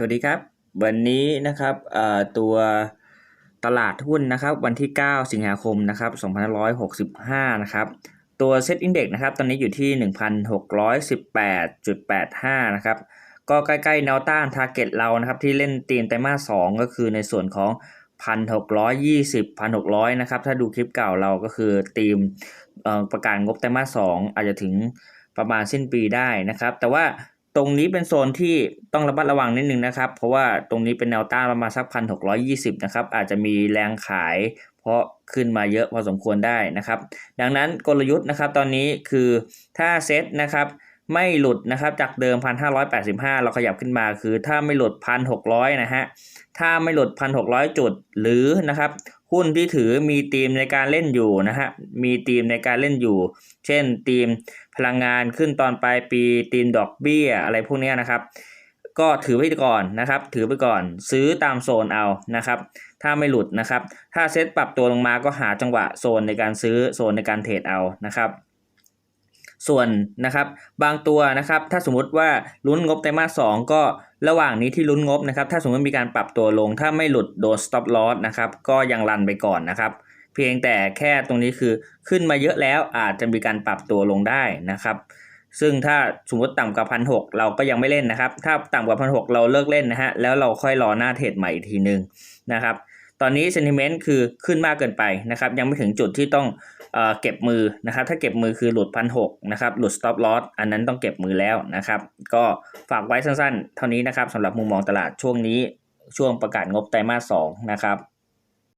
สวัสดีครับ วันนี้นะครับตัวตลาดหุ้นนะครับ วันที่ 9 สิงหาคมนะครับ2565 นะครับ ตัว Set Index นะครับ ตอนนี้อยู่ที่ 1,618.85 นะครับ ก็ใกล้ๆแนวต้าน Target เรานะครับ ที่เล่นตีมไตรมาส2ก็คือในส่วนของ 1,620 1,600 นะครับ ถ้าดูคลิปเก่าเราก็คือตีมประกาศงบไตรมาส2อาจจะถึงประมาณสิ้นปีได้นะครับ แต่ว่า ตรงนี้เป็นโซนที่ต้องระมัดระวังนิดนึงนะครับ เพราะว่าตรงนี้เป็นแนวต้านประมาณสักพันหกนะครับ อาจจะมีแรงขาย เพราะขึ้นมาเยอะพอสมควรได้นะครับ ดังนั้นกลยุทธ์นะครับตอนนี้คือถ้าเซตนะครับ ไม่หลุดนะครับจากเดิม 1,585 เราขยับขึ้นมาคือถ้าไม่หลุด 1,600 นะฮะ ถ้าไม่หลุด 1,600 จุดหรือนะครับหุ้นที่ถือมีธีมในการเล่นอยู่นะฮะ มีธีมในการเล่นอยู่ เช่นธีมพลังงานขึ้นตอนปลายปีธีมดอกเบี้ยอะไรพวกนี้นะครับ ก็ถือไว้ก่อนนะครับ ถือไปก่อนซื้อตามโซนเอานะครับ ถ้าไม่หลุดนะครับ ถ้าเซ็ตปรับตัวลงมาก็หาจังหวะโซนในการซื้อโซนในการเทรดเอานะครับ ส่วนนะครับบางตัวนะครับถ้าสมมุติว่าลุ้นงบไตรมาสสองก็ระหว่างนี้ที่ลุ้นงบนะครับถ้าสมมติมีการปรับตัวลง ถ้าไม่หลุดโดน stop loss นะครับก็ยังรันไปก่อนนะครับเพียงแต่แค่ตรงนี้คือขึ้นมาเยอะแล้วอาจจะมีการปรับตัวลงได้นะครับซึ่งถ้าสมมติต่ำกว่าพันหเราก็ยังไม่เล่นนะครับ ถ้าต่ำกว่าพันหเราเลิกเล่นนะฮะแล้วเราค่อยรอหน้าเทรดใหม่อีกทีหนึ่งนะครับ ตอนนี้ sentiment คือขึ้นมากเกินไปนะครับยังไม่ถึงจุดที่ต้องเอเก็บมือนะครับถ้าเก็บมือคือหลุดพันหนะครับหลุด stop loss อันนั้นต้องเก็บมือแล้วนะครับก็ฝากไว้สั้นๆ เท่านี้นะครับสำหรับมุมมองตลาดช่วงนี้ช่วงประกาศงบไตรมาสสองนะครับ